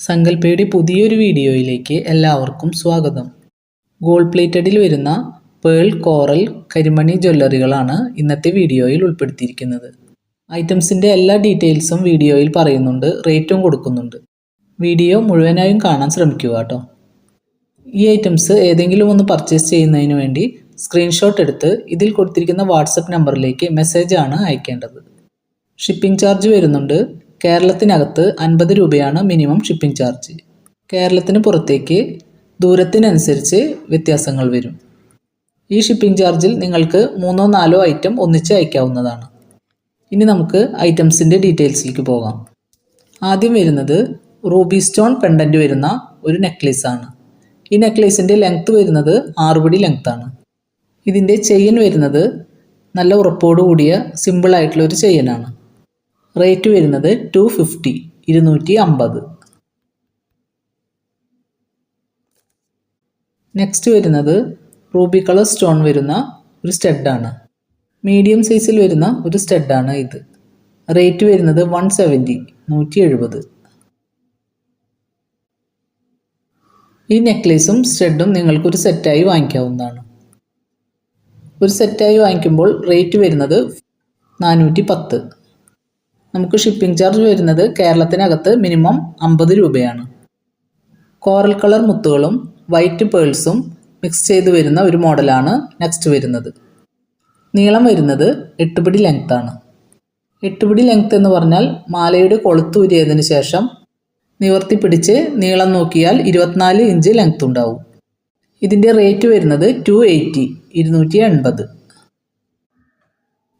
സങ്കല്പയുടെ പുതിയൊരു വീഡിയോയിലേക്ക് എല്ലാവർക്കും സ്വാഗതം. ഗോൾഡ് പ്ലേറ്റഡിൽ വരുന്ന പേൾ കോറൽ കരിമണി ജ്വല്ലറികളാണ് ഇന്നത്തെ വീഡിയോയിൽ ഉൾപ്പെടുത്തിയിരിക്കുന്നത്. ഐറ്റംസിന്റെ എല്ലാ ഡീറ്റെയിൽസും വീഡിയോയിൽ പറയുന്നുണ്ട് റേറ്റും കൊടുക്കുന്നുണ്ട്. വീഡിയോ മുഴുവനായും കാണാൻ ശ്രമിക്കുക കേട്ടോ. ഈ ഐറ്റംസ് ഏതെങ്കിലും ഒന്ന് പർച്ചേസ് ചെയ്യുന്നതിന് വേണ്ടി സ്ക്രീൻഷോട്ട് എടുത്ത് ഇതിൽ കൊടുത്തിരിക്കുന്ന വാട്സപ്പ് നമ്പറിലേക്ക് മെസ്സേജാണ് അയക്കേണ്ടത്. ഷിപ്പിംഗ് ചാർജ് വരുന്നുണ്ട് കേരളത്തിനകത്ത് അൻപത് രൂപയാണ് മിനിമം ഷിപ്പിംഗ് ചാർജ് കേരളത്തിന് പുറത്തേക്ക് ദൂരത്തിനനുസരിച്ച് വ്യത്യാസങ്ങൾ വരും. ഈ ഷിപ്പിംഗ് ചാർജിൽ നിങ്ങൾക്ക് മൂന്നോ നാലോ ഐറ്റം ഒന്നിച്ച് അയക്കാവുന്നതാണ്. ഇനി നമുക്ക് ഐറ്റംസിന്റെ ഡീറ്റെയിൽസിലേക്ക് പോകാം. ആദ്യം വരുന്നത് റൂബി സ്റ്റോൺ പെൻഡന്റ് വരുന്ന ഒരു നെക്ലേസ് ആണ്. ഈ നെക്ലേസിന്റെ ലെങ്ത്ത് വരുന്നത് ആറുപടി ലെങ്ത്താണ് ഇതിന്റെ ചെയിൻ വരുന്നത് നല്ല ഉറപ്പോട് കൂടിയ സിമ്പിൾ ആയിട്ടുള്ള ഒരു ചെയിനാണ് റേറ്റ് വരുന്നത് ടു ഫിഫ്റ്റി ഇരുന്നൂറ്റി അമ്പത്. നെക്സ്റ്റ് വരുന്നത് റൂബി കളർ സ്റ്റോൺ വരുന്ന ഒരു സ്റ്റഡാണ്. മീഡിയം സൈസിൽ വരുന്ന ഒരു സ്റ്റഡാണ് ഇത്. റേറ്റ് വരുന്നത് വൺ സെവന്റി നൂറ്റി എഴുപത്. ഈ നെക്ലേസും സ്റ്റഡും നിങ്ങൾക്കൊരു സെറ്റായി വാങ്ങിക്കാവുന്നതാണ്. ഒരു സെറ്റായി വാങ്ങിക്കുമ്പോൾ റേറ്റ് വരുന്നത് നാനൂറ്റി പത്ത്. നമുക്ക് ഷിപ്പിംഗ് ചാർജ് വരുന്നത് കേരളത്തിനകത്ത് മിനിമം അമ്പത് രൂപയാണ്. കോറൽ കളർ മുത്തുകളും വൈറ്റ് പേൾസും മിക്സ് ചെയ്ത് വരുന്ന ഒരു മോഡലാണ് നെക്സ്റ്റ് വരുന്നത്. നീളം വരുന്നത് എട്ടുപിടി ലെങ്ത് ആണ്. എട്ടുപിടി ലെങ്ത് എന്ന് പറഞ്ഞാൽ മാലയുടെ കൊളുത്ത് ഉരിയതിന് ശേഷം നിവർത്തി പിടിച്ച് നീളം നോക്കിയാൽ ഇരുപത്തിനാല് ഇഞ്ച് ലെങ്ത് ഉണ്ടാവും. ഇതിന്റെ റേറ്റ് വരുന്നത് ടു എയ്റ്റി ഇരുന്നൂറ്റി എൺപത്.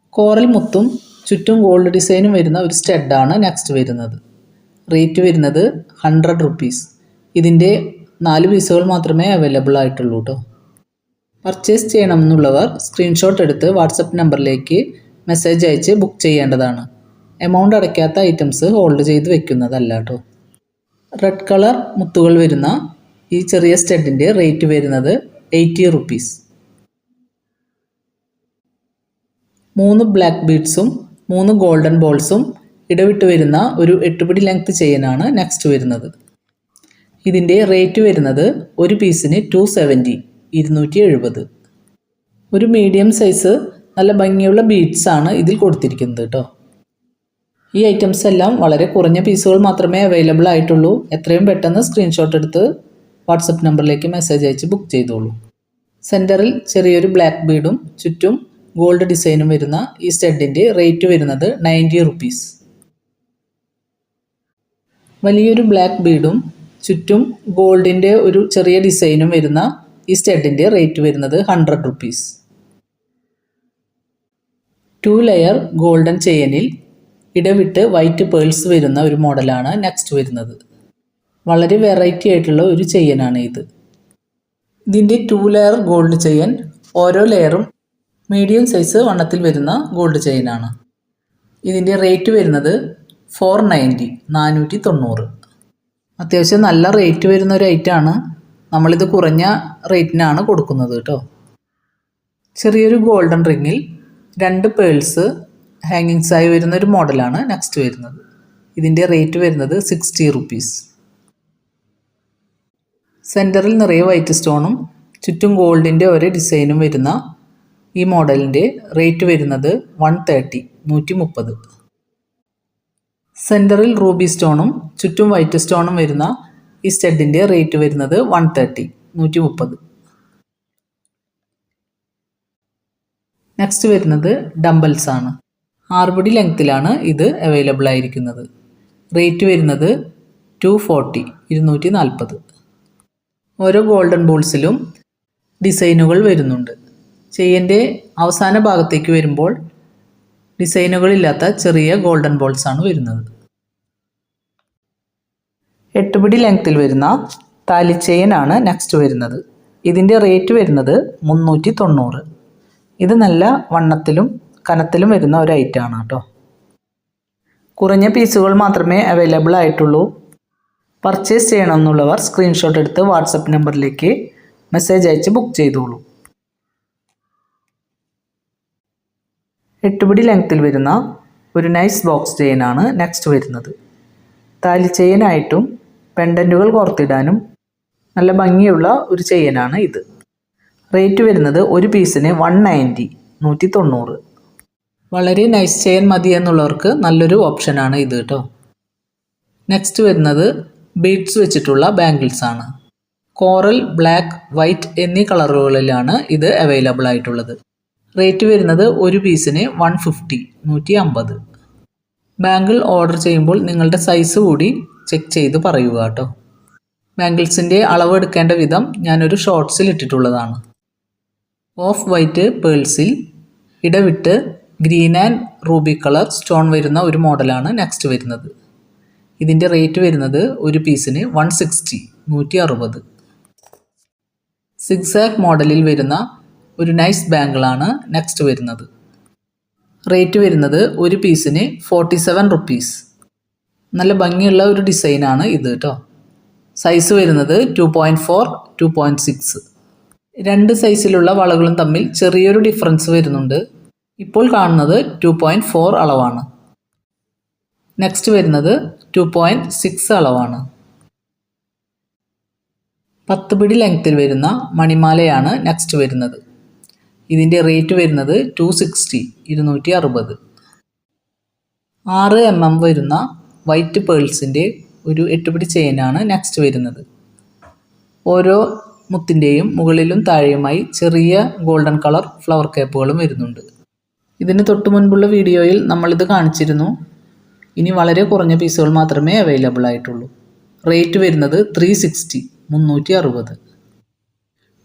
കോറൽ മുത്തും ചുറ്റും ഗോൾഡ് ഡിസൈനും വരുന്ന ഒരു സ്റ്റഡാണ് നെക്സ്റ്റ് വരുന്നത്. റേറ്റ് വരുന്നത് ഹൺഡ്രഡ് റുപ്പീസ് ഇതിന്റെ നാല് പീസുകൾ മാത്രമേ അവൈലബിൾ ആയിട്ടുള്ളൂ കേട്ടോ പർച്ചേസ് ചെയ്യണമെന്നുള്ളവർ സ്ക്രീൻഷോട്ട് എടുത്ത് വാട്സപ്പ് നമ്പറിലേക്ക് മെസ്സേജ് അയച്ച് ബുക്ക് ചെയ്യേണ്ടതാണ്. എമൗണ്ട് അടയ്ക്കാത്ത ഐറ്റംസ് ഹോൾഡ് ചെയ്ത് വെക്കുന്നതല്ല കേട്ടോ റെഡ് കളർ മുത്തുകൾ വരുന്ന ഈ ചെറിയ സ്റ്റഡിന്റെ റേറ്റ് വരുന്നത് എയ്റ്റി റുപ്പീസ് മൂന്ന് ബ്ലാക്ക് ബീഡ്സും മൂന്ന് ഗോൾഡൻ ബോൾസും ഇടവിട്ട് വരുന്ന ഒരു എട്ടുപിടി ലെങ്ത് ചെയിനാണ് നെക്സ്റ്റ് വരുന്നത്. ഇതിന്റെ റേറ്റ് വരുന്നത് ഒരു പീസിന് ടു സെവന്റി ഇരുന്നൂറ്റി എഴുപത് ഒരു മീഡിയം സൈസ് നല്ല ഭംഗിയുള്ള ബീഡ്സ് ആണ് ഇതിൽ കൊടുത്തിരിക്കുന്നത് കേട്ടോ ഈ ഐറ്റംസ് എല്ലാം വളരെ കുറഞ്ഞ പീസുകൾ മാത്രമേ അവൈലബിൾ ആയിട്ടുള്ളൂ. എത്രയും പെട്ടെന്ന് സ്ക്രീൻഷോട്ട് എടുത്ത് വാട്സപ്പ് നമ്പറിലേക്ക് മെസ്സേജ് അയച്ച് ബുക്ക് ചെയ്തോളൂ. സെന്ററിൽ ചെറിയൊരു ബ്ലാക്ക് ബീഡും ചുറ്റും ഗോൾഡ് ഡിസൈനും വരുന്ന ഈ സ്റ്റഡിന്റെ റേറ്റ് വരുന്നത് നയന്റി റുപ്പീസ്. വലിയൊരു ബ്ലാക്ക് ബീഡും ചുറ്റും ഗോൾഡിന്റെ ഒരു ചെറിയ ഡിസൈനും വരുന്ന ഈ സ്റ്റഡിന്റെ റേറ്റ് വരുന്നത് hundred rupees. Two layer golden ചെയിനിൽ ഇടവിട്ട് വൈറ്റ് പേൾസ് വരുന്ന ഒരു മോഡലാണ് നെക്സ്റ്റ് വരുന്നത്. വളരെ വെറൈറ്റി ആയിട്ടുള്ള ഒരു ചെയിനാണ് ഇത്. ഇതിന്റെ ടു ലെയർ ഗോൾഡ് ചെയിൻ ഓരോ ലെയറും മീഡിയം സൈസ് വണ്ണത്തിൽ വരുന്ന ഗോൾഡ് ചെയിനാണ് ഇതിന്റെ റേറ്റ് വരുന്നത് ഫോർ നയന്റി നാനൂറ്റി തൊണ്ണൂറ് അത്യാവശ്യം നല്ല റേറ്റ് വരുന്ന ഒരു ഐറ്റമാണ് നമ്മളിത് കുറഞ്ഞ റേറ്റിനാണ് കൊടുക്കുന്നത് കേട്ടോ. ചെറിയൊരു ഗോൾഡൻ റിങ്ങിൽ രണ്ട് പേൾസ് ഹാങ്ങിങ്സ് ആയി വരുന്ന ഒരു മോഡലാണ് നെക്സ്റ്റ് വരുന്നത്. ഇതിന്റെ റേറ്റ് വരുന്നത് സിക്സ്റ്റി റുപ്പീസ് സെന്ററിൽ നിറയെ വൈറ്റ് സ്റ്റോണും ചുറ്റും ഗോൾഡിന്റെ ഒരു ഡിസൈനും വരുന്ന ഈ മോഡലിന്റെ റേറ്റ് വരുന്നത് വൺ തേർട്ടി നൂറ്റി മുപ്പത് സെന്ററിൽ റൂബി സ്റ്റോണും ചുറ്റും വൈറ്റ് സ്റ്റോണും വരുന്ന ഈ സ്റ്റഡിന്റെ റേറ്റ് വരുന്നത് വൺ തേർട്ടി നൂറ്റി മുപ്പത് നെക്സ്റ്റ് വരുന്നത് ഡംബൽസ് ആണ്. ആറുപടി ലെങ്ത്തിലാണ് ഇത് അവൈലബിൾ ആയിരിക്കുന്നത്. റേറ്റ് വരുന്നത് ടു ഫോർട്ടി ഇരുന്നൂറ്റി നാൽപ്പത് ഓരോ ഗോൾഡൻ ബോൾസിലും ഡിസൈനുകൾ വരുന്നുണ്ട്. ചെയിന്റെ അവസാന ഭാഗത്തേക്ക് വരുമ്പോൾ ഡിസൈനുകളില്ലാത്ത ചെറിയ ഗോൾഡൻ ബോൾസ് ആണ് വരുന്നത്. എട്ടുപിടി ലെങ്ത്തിൽ വരുന്ന താലി ചെയിൻ ആണ് നെക്സ്റ്റ് വരുന്നത്. ഇതിന്റെ റേറ്റ് വരുന്നത് മുന്നൂറ്റി തൊണ്ണൂറ് ഇത് നല്ല വണ്ണത്തിലും കനത്തിലും വരുന്ന ഒരു ഐറ്റം ആണ് കേട്ടോ. കുറഞ്ഞ പീസുകൾ മാത്രമേ അവൈലബിൾ ആയിട്ടുള്ളൂ. പർച്ചേസ് ചെയ്യണമെന്നുള്ളവർ സ്ക്രീൻഷോട്ട് എടുത്ത് വാട്സപ്പ് നമ്പറിലേക്ക് മെസ്സേജ് അയച്ച് ബുക്ക് ചെയ്തോളൂ. എട്ടുപിടി ലെങ്ത്തിൽ വരുന്ന ഒരു നൈസ് ബോക്സ് ചെയിനാണ് നെക്സ്റ്റ് വരുന്നത്. താലി ചെയിനായിട്ടും പെൻഡന്റുകൾ കോർത്തിടാനും നല്ല ഭംഗിയുള്ള ഒരു ചെയിനാണ് ഇത്. റേറ്റ് വരുന്നത് ഒരു പീസിന് വൺ നയന്റി നൂറ്റി തൊണ്ണൂറ് വളരെ നൈസ് ചെയിൻ മതി എന്നുള്ളവർക്ക് നല്ലൊരു ഓപ്ഷനാണ് ഇത് കേട്ടോ നെക്സ്റ്റ് വരുന്നത് ബീഡ്സ് വെച്ചിട്ടുള്ള ബാംഗിൾസ് ആണ്. കോറൽ ബ്ലാക്ക് വൈറ്റ് എന്നീ കളറുകളിലാണ് ഇത് അവൈലബിൾ ആയിട്ടുള്ളത്. റേറ്റ് വരുന്നത് ഒരു പീസിന് വൺ ഫിഫ്റ്റി നൂറ്റി അമ്പത് ബാങ്കിൾ ഓർഡർ ചെയ്യുമ്പോൾ നിങ്ങളുടെ സൈസ് കൂടി ചെക്ക് ചെയ്ത് പറയുക കേട്ടോ. ബാങ്കിൾസിന്റെ അളവ് എടുക്കേണ്ട വിധം ഞാനൊരു ഷോർട്ട്സിൽ ഇട്ടിട്ടുള്ളതാണ്. ഓഫ് വൈറ്റ് പേൾസിൽ ഇടവിട്ട് green and ruby colour stone വരുന്ന ഒരു മോഡലാണ് നെക്സ്റ്റ് വരുന്നത്. ഇതിന്റെ റേറ്റ് വരുന്നത് ഒരു പീസിന് വൺ സിക്സ്റ്റി നൂറ്റി അറുപത് സിക്സാക് മോഡലിൽ വരുന്ന ഒരു നൈസ് ബാങ്കിളാണ് നെക്സ്റ്റ് വരുന്നത്. റേറ്റ് വരുന്നത് ഒരു പീസിന് ഫോർട്ടി സെവൻ റുപ്പീസ് നല്ല ഭംഗിയുള്ള ഒരു ഡിസൈനാണ് ഇത് കേട്ടോ സൈസ് വരുന്നത് two point four two point six രണ്ട് സൈസിലുള്ള വളകളും തമ്മിൽ ചെറിയൊരു ഡിഫറൻസ് വരുന്നുണ്ട്. ഇപ്പോൾ കാണുന്നത് ടു പോയിന്റ് ഫോർ അളവാണ്. നെക്സ്റ്റ് വരുന്നത് ടു പോയിന്റ് സിക്സ് അളവാണ്. പത്ത് പിടി ലെങ്ത്തിൽ വരുന്ന മണിമാലയാണ് നെക്സ്റ്റ് വരുന്നത്. ഇതിന്റെ റേറ്റ് വരുന്നത് ടു സിക്സ്റ്റി ഇരുന്നൂറ്റി അറുപത് ആറ് എം എം വരുന്ന വൈറ്റ് പേൾസിന്റെ ഒരു എട്ടുപിടി ചെയിനാണ് നെക്സ്റ്റ് വരുന്നത്. ഓരോ മുത്തിന്റെയും മുകളിലും താഴെയുമായി ചെറിയ ഗോൾഡൻ കളർ ഫ്ലവർ കേപ്പുകളും വരുന്നുണ്ട്. ഇതിന് തൊട്ട് മുൻപുള്ള വീഡിയോയിൽ നമ്മളിത് കാണിച്ചിരുന്നു. ഇനി വളരെ കുറഞ്ഞ പീസുകൾ മാത്രമേ അവൈലബിൾ ആയിട്ടുള്ളൂ. റേറ്റ് വരുന്നത് ത്രീ സിക്സ്റ്റി മുന്നൂറ്റി അറുപത്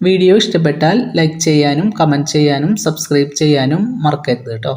വീഡിയോ ഇഷ്ടപ്പെട്ടാൽ ലൈക്ക് ചെയ്യാനും കമന്റ് ചെയ്യാനും സബ്സ്ക്രൈബ് ചെയ്യാനും മറക്കരുത് കേട്ടോ.